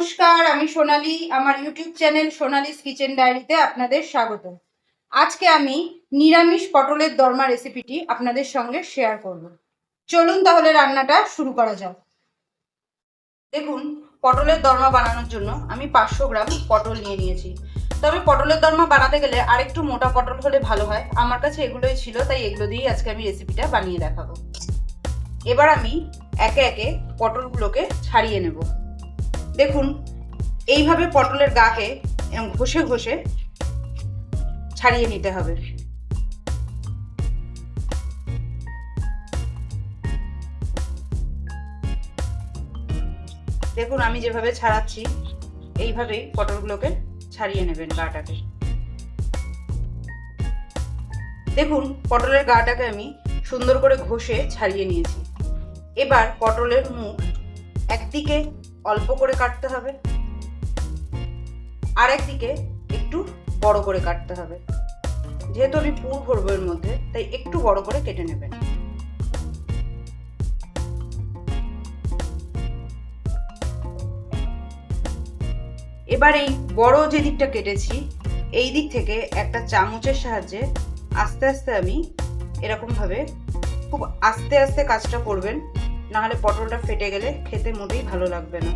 নমস্কার, আমি সোনালি। আমার ইউটিউব চ্যানেল সোনালিস কিচেন ডায়েরিতে আপনাদের স্বাগত আজকে আমি নিরামিষ পটলের দরমা রেসিপিটি আপনাদের সঙ্গে শেয়ার করব। চলুন তাহলে রান্নাটা শুরু করা যাক। দেখুন, পটলের দরমা বানানোর জন্য আমি পাঁচশো গ্রাম পটল নিয়ে নিয়েছি। তবে পটলের দরমা বানাতে গেলে আরেকটু মোটা পটল হলে ভালো হয়। আমার কাছে এগুলোই ছিল, তাই এগুলো দিয়েই আজকে আমি রেসিপিটা বানিয়ে দেখাবো। এবার আমি একে একে পটলগুলোকে ছাড়িয়ে নেব। দেখুন, এইভাবে পটলের গাকে ঘষে ঘষে ছাড়িয়ে নিতে হবে। দেখুন, আমি যেভাবে ছাড়াচ্ছি, এইভাবেই পটলগুলোকে ছাড়িয়ে নেবেন গাটাকে। দেখুন, পটলের গাটাকে আমি সুন্দর করে ঘষে ছাড়িয়ে নিয়েছি। এবার পটলের মুখ একদিকে অল্প করে কাটতে হবে। আর একদিকে একটু বড় করে কাটতে হবে। যেহেতু আমি পুর ভরবো এর মধ্যে, তাই একটু বড় করে কেটে নেবেন। এবার এই বড় যে দিকটা কেটেছি, এই দিক থেকে একটা চামচের সাহায্যে আস্তে আস্তে আমি এরকম ভাবে খুব আস্তে আস্তে কাজটা করবেন। নাহলে পটলটা ফেটে গেলে খেতে মোটেই ভালো লাগবে না।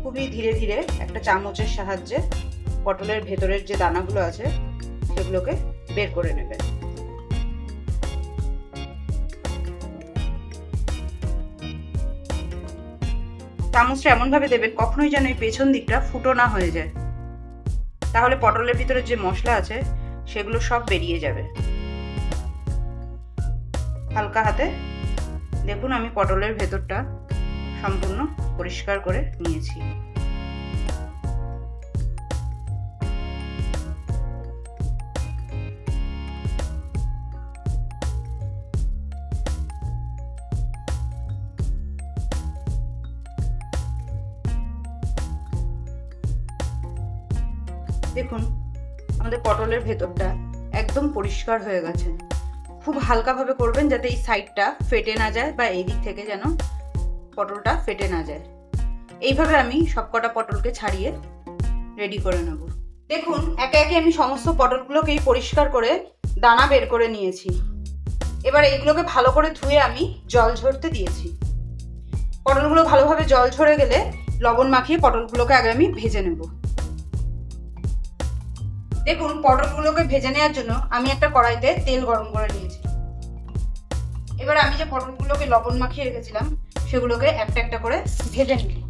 খুবই ধীরে ধীরে একটা চামচের সাহায্যে পটলের ভেতরের যে দানাগুলো আছে, সেগুলোকে বের করে নেবেন চামচটা এমনভাবে দেবেন, কখনোই যেন এই পেছন দিকটা ফুটো না হয়ে যায়। তাহলে পটলের ভিতরে যে মশলা আছে, সেগুলো সব বেরিয়ে যাবে। হালকা হাতে দেখুন, আমি পটলের ভেতরটা সম্পূর্ণ পরিষ্কার করে নিয়েছি। দেখুন, আমাদের পটলের ভেতরটা একদম পরিষ্কার হয়ে গেছে। খুব হালকাভাবে করবেন যাতে এই সাইডটা ফেটে না যায় বা এই দিক থেকে যেন পটলটা ফেটে না যায়। এইভাবে আমি সবকটা পটলকে ছাড়িয়ে রেডি করে নেব। দেখুন, একে একে আমি সমস্ত পটলগুলোকেই পরিষ্কার করে দানা বের করে নিয়েছি। এবার এইগুলোকে ভালো করে ধুয়ে আমি জল ঝরতে দিয়েছি। পটলগুলো ভালোভাবে জল ঝরে গেলে লবণ মাখিয়ে পটলগুলোকে আগে আমি ভেজে নেব। দেখুন, পটলগুলোকে ভেজে নেওয়ার জন্য আমি একটা কড়াইতে তেল গরম করে নিয়েছি। এবার আমি যে পটলগুলোকে লবণ মাখিয়ে রেখেছিলাম, সেগুলোকে একটা একটা করে ভেজে নিই।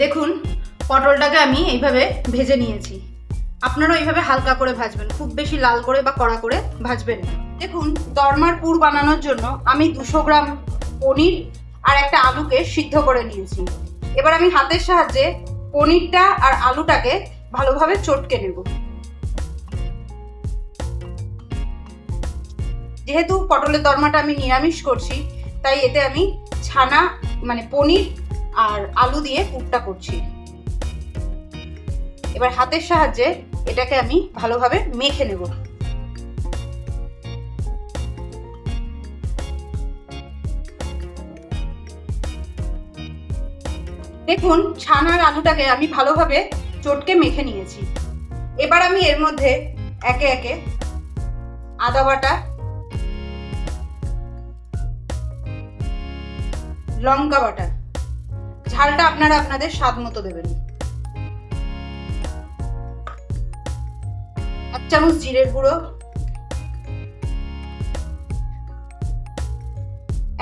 দেখুন, পটলটাকে আমি এইভাবে ভেজে নিয়েছি। আপনারাও এইভাবে হালকা করে ভাজবেন, খুব বেশি লাল করে বা কড়া করে ভাজবেন দেখুন, দরমার পুর বানানোর জন্য আমি দুশো গ্রাম পনির আর একটা আলুকে সিদ্ধ করে নিয়েছি। এবার আমি হাতের সাহায্যে পনিরটা আর আলুটাকে ভালোভাবে চটকে নেব। যেহেতু পটলের দরমাটা আমি নিরামিষ করছি, তাই এতে আমি ছানা মানে পনির আর আলু দিয়ে পুরটা করছি। এবার হাতের সাহায্যে এটাকে আমি ভালোভাবে মেখে নেব। দেখুন, ছানার আলুটাকে আমি ভালোভাবে চটকে মেখে নিয়েছি। এবার আমি এর মধ্যে একে একে আদা বাটা, লঙ্কা বাটা ঝালটা আপনারা আপনাদের স্বাদ মতো দেবেন। এক চামচ জিরের গুঁড়ো।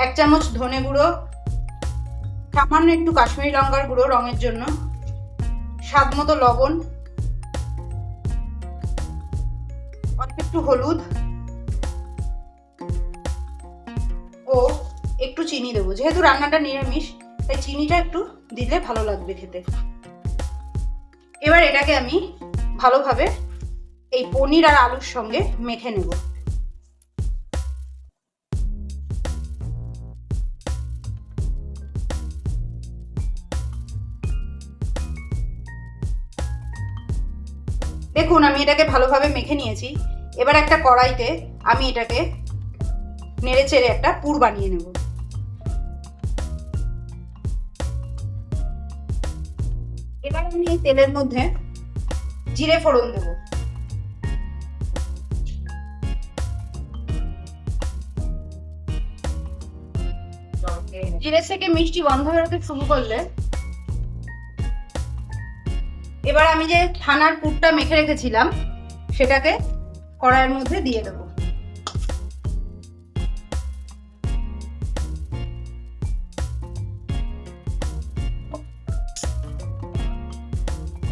এক চামচ ধনে গুঁড়ো। সামান্য একটু কাশ্মীরি লঙ্কার গুঁড়ো রঙের জন্য। স্বাদ মতো লবণ। একটু হলুদ। ও একটু চিনি দেবো, যেহেতু রান্নাটা নিরামিষ তাই চিনিটা একটু দিলে ভালো লাগবে খেতে। এবার এটাকে আমি ভালোভাবে এই পনির আর আলুর সঙ্গে মেখে নেব। দেখুন, আমি এটাকে ভালোভাবে মেখে নিয়েছি। এবার একটা কড়াইতে আমি এটাকে নেড়ে চেড়ে একটা পুর বানিয়ে নেব। আমি এই তেলের মধ্যে জিরে ফোড়ন দেব। জিরে থেকে মিষ্টি গন্ধ বেরোতে শুরু করলে এবার আমি যে ছানার পুরটা মেখে রেখেছিলাম সেটাকে কড়াইয়ের মধ্যে দিয়ে দেব।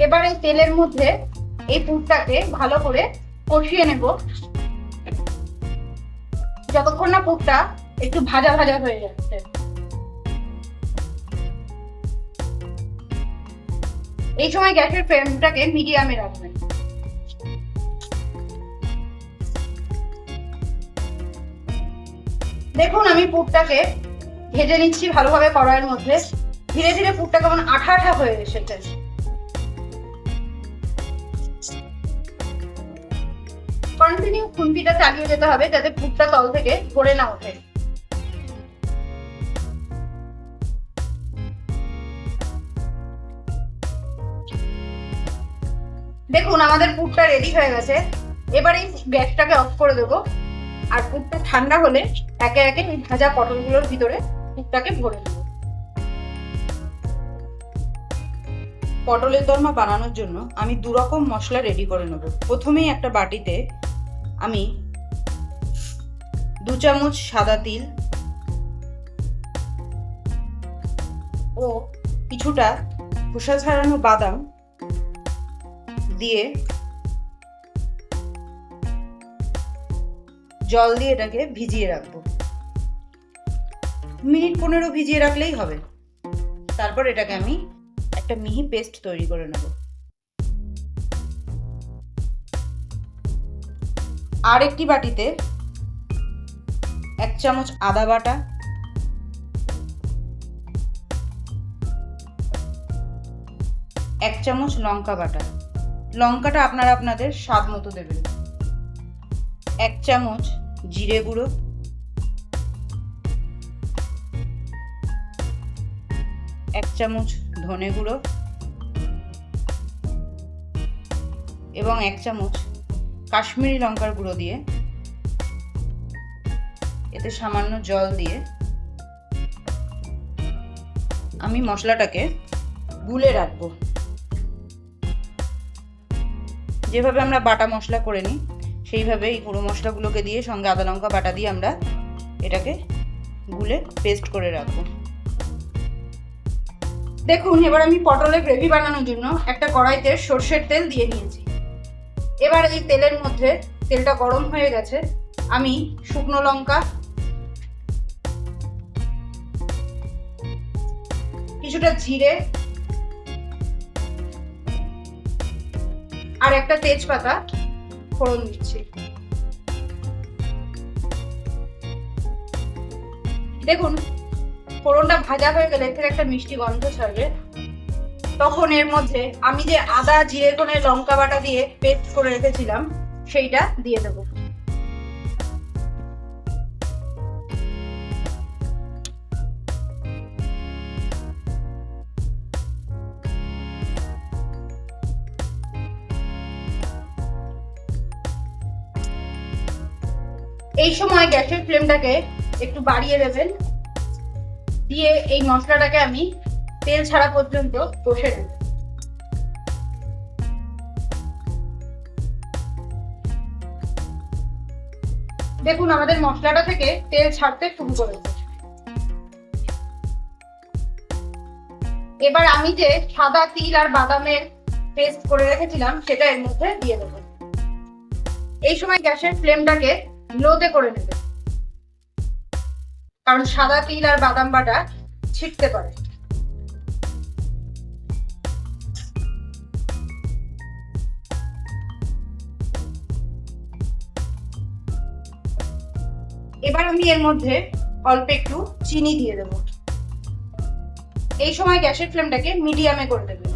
এবার এই তেলের মধ্যে এই পুরটাকে ভালো করে কষিয়ে নেব। যতক্ষণ না পুরটা একটু ভাজা ভাজা হয়ে যাচ্ছে। এই সময় গ্যাসের ফ্লেমটাকে মিডিয়ামে রাখবেন। দেখুন, আমি পুরটাকে ভেজে নিচ্ছি ভালোভাবে কড়াইয়ের মধ্যে। ধীরে ধীরে পুরটা কেমন আঠা আঠা হয়ে এসেছে। কন্টিনিউ খুন্তিটা চালিয়ে যেতে হবে যাতে পুরটা তল থেকে পড়ে না ওঠে। দেখুন, আমাদের পুরটা রেডি হয়ে গেছে। এবার এই গ্যাসটাকে অফ করে দেবো। আর পুরটা ঠান্ডা হলে একে একে এই ভাজা পটলগুলোর ভিতরে পুরটাকে ভরে দেবো পটলের দরমা বানানোর জন্য আমি দু রকম মশলা রেডি করে নেব। প্রথমেই একটা বাটিতে আমি দু চামচ সাদা তিল ও কিছুটা খোসা ছাড়ানো বাদাম দিয়ে জল দিয়ে এটাকে ভিজিয়ে রাখব। মিনিট পনেরো ভিজিয়ে রাখলেই হবে। তারপর এটাকে আমি একটা মিহি পেস্ট তৈরি করে নেব। আর একটি বাটিতে এক চামচ আদা বাটা, এক চামচ লঙ্কা বাটা। লঙ্কাটা আপনারা আপনাদের স্বাদ মতো দেবেন। এক চামচ জিরে গুঁড়ো। এক চামচ ধনে গুঁড়ো। এবং এক চামচ কাশ্মীরি লঙ্কার গুঁড়ো দিয়ে, এতে সামান্য জল দিয়ে আমি মশলাটাকে গুলে রাখব। যেভাবে আমরা বাটা মশলা করে নিই সেইভাবে এই গুঁড়ো মশলাগুলোকে দিয়ে সঙ্গে আদা লঙ্কা বাটা দিয়ে আমরা এটাকে গুলে পেস্ট করে রাখব। দেখুন, এবার আমি পটলের গ্রেভি বানানোর জন্য একটা কড়াইতে সর্ষের তেল দিয়ে নিয়েছি। এবার এই তেলের মধ্যে তেলটা গরম হয়ে গেছে, আমি শুকনো লঙ্কা, কিছুটা জিরে, আর একটা তেজপাতা ফোড়ন দিচ্ছি। দেখুন, ফোড়নটা ভাজা হয়ে গেলে এর থেকে একটা মিষ্টি গন্ধ ছাড়বে। তখন এর মধ্যে আমি যে আদা, জিরে, ধনে, লঙ্কা বাটা দিয়ে পেস্ট করে রেখেছিলাম, সেইটা দিয়ে দেব। এই সময় গ্যাসের ফ্লেমটাকে একটু বাড়িয়ে দেবেন। দিয়ে এই মশলাটাকে আমি তেল ছাড়া পর্যন্ত কষে নেব। দেখুন, আমাদের মশলাটা থেকে তেল ছাড়তে শুরু করেছে এবার আমি যে সাদা তিল আর বাদামের পেস্ট করে রেখেছিলাম, সেটা এর মধ্যে দিয়ে দেবো। এই সময় গ্যাসের ফ্লেমটাকে লোতে করে নেবে। কারণ সাদা তিল আর বাদাম বাটা ছিটতে পারে। আমি এর মধ্যে অল্প একটু চিনি দিয়ে দেব। এই সময় গ্যাসের ফ্লেমটাকে মিডিয়ামে করে দেবেন।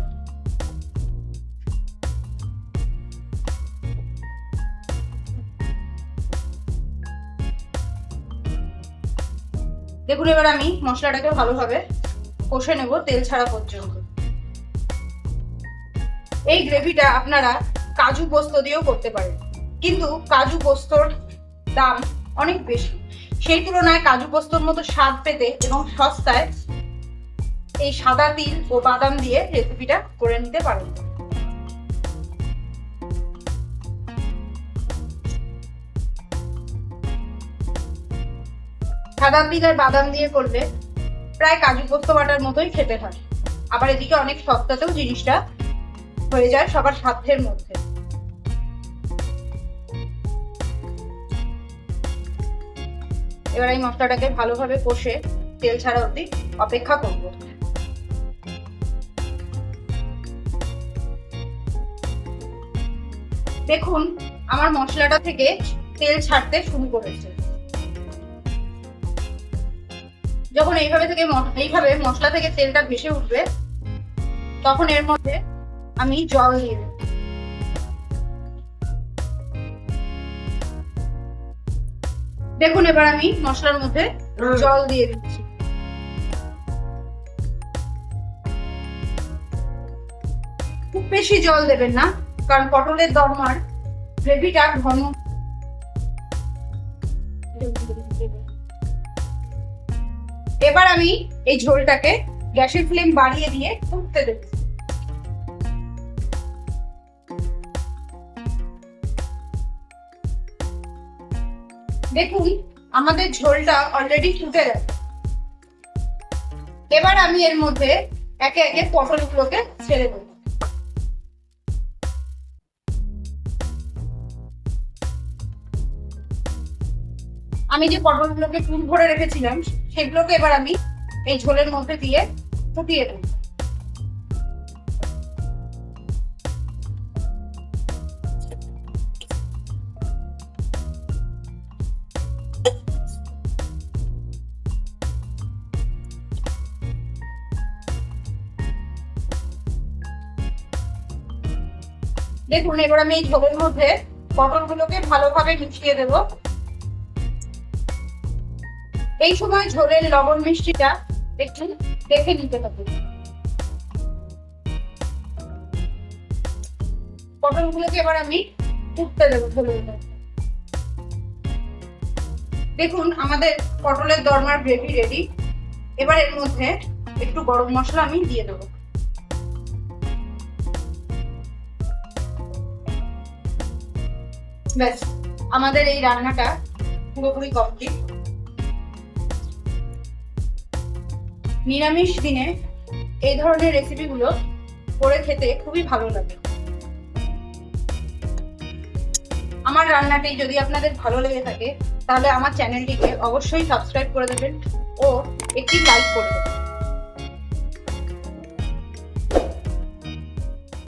দেখুন, এবার আমি মশলাটাকে ভালোভাবে কষে নেব তেল ছাড়া পর্যন্ত। এই গ্রেভিটা আপনারা কাজু পোস্ত দিয়েও করতে পারেন। কিন্তু কাজু পোস্তর দাম অনেক বেশি। সেই তুলনায় কাজু পোস্তর মতো স্বাদ পেতে এবং সস্তায় এই সাদা তিল ও বাদাম দিয়ে রেসিপিটা করে নিতে পারেন। সাদা তিল আর বাদাম দিয়ে করলে প্রায় কাজু পোস্ত বাটার মতোই খেতে হয়। আবার এদিকে অনেক সস্তাতেও জিনিসটা হয়ে যায় সবার সাধ্যের মধ্যে। এবার এই মশলাটাকে ভালোভাবে কষে তেল ছাড়া অবধি অপেক্ষা করব। দেখুন, আমার মশলাটা থেকে তেল ছাড়তে শুরু করেছে। যখন এইভাবে থেকে এইভাবে মশলা থেকে তেলটা ভেসে উঠবে, তখন এর মধ্যে আমি জল দিয়ে দেব। দেখুন এবার আমি মশলার মধ্যে জল দিয়ে দিচ্ছি। খুব বেশি জল দেবেন না কারণ পটলের দরমার গ্রেভিটা ঘন। এবার আমি এই ঝোলটাকে গ্যাসের ফ্লেম বাড়িয়ে দিয়ে ফুটতে দেব। দেখুন, আমাদের ঝোলটা অলরেডি ফুটে গেছে। এবার আমি এর মধ্যে একে একে পটলগুলোকে ছেড়ে দেবো। আমি যে পটলগুলোকে চুল ভরে রেখেছিলাম, সেগুলোকে এবার আমি এই ঝোলের মধ্যে দিয়ে ফুটিয়ে দেব। দেখুন, এবার আমি এই ঝোলের মধ্যে পটলগুলোকে ভালোভাবে মিশিয়ে দেবো। এই সময় ঝোলের লবণ মিষ্টিটা একটু দেখে নিতে হবে। পটলগুলোকে এবার আমি উঠতে দেবো ঝোলের মধ্যে। দেখুন, আমাদের পটলের দরমার গ্রেভি রেডি এবার এর মধ্যে একটু গরম মশলা আমি দিয়ে দেবো। ব্যাস, আমাদের এই রান্নাটা পুরোপুরি কমপ্লিট নিরামিষ দিনে এই ধরনের রেসিপিগুলো করে খেতে খুবই ভালো লাগে। আমার রান্নাটি যদি আপনাদের ভালো লেগে থাকে, তাহলে আমার চ্যানেলটিকে অবশ্যই সাবস্ক্রাইব করে দেবেন ও একটি লাইক করে দেবেন।